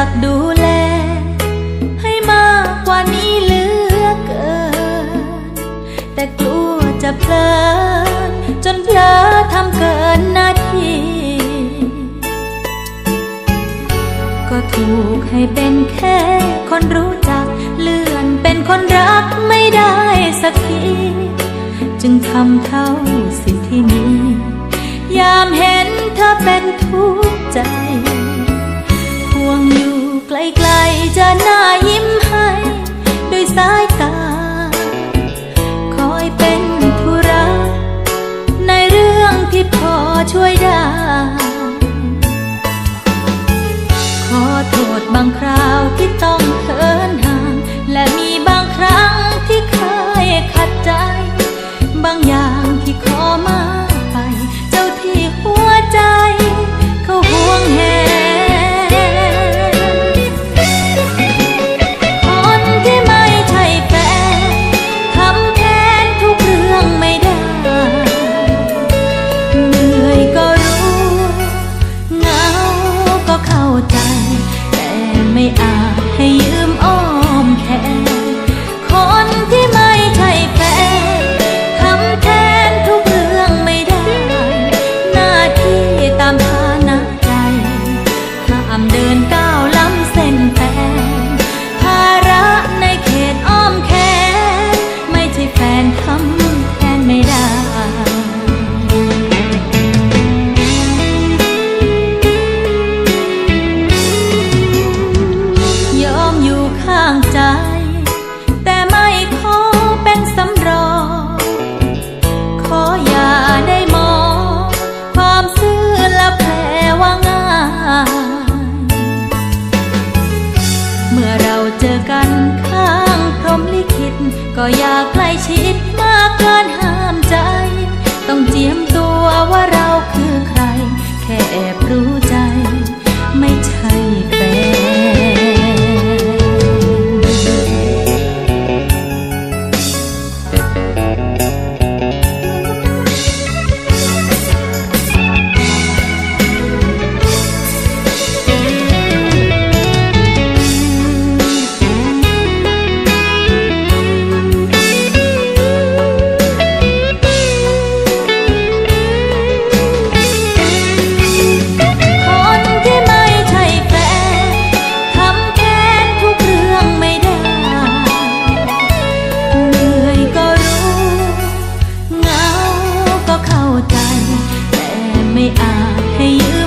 ากดูแล ให้มากกว่านี้เหลือเกิน แต่กลัวจะเพลินจนเพลอทำเกินหน้าที่ ก็ถูกให้เป็นแค่คนรู้จัก เลื่อนเป็นคนรักไม่ได้สักที จึงทำเท่าสิ่งที่มี ยามเห็นเธอเป็นทุกข์ ที่พอช่วยได้ ขอโทษบางคราวที่ต้องางใจ แต่ไม่ขอเป็นสำรอง ขออย่าได้มอง ความซื่อและแผลว่าง่าย เมื่อเราเจอกันข้างพรมลิขิต ก็อย่าใกล้ชิดมากเกินห้ามใจ อาจให้ยื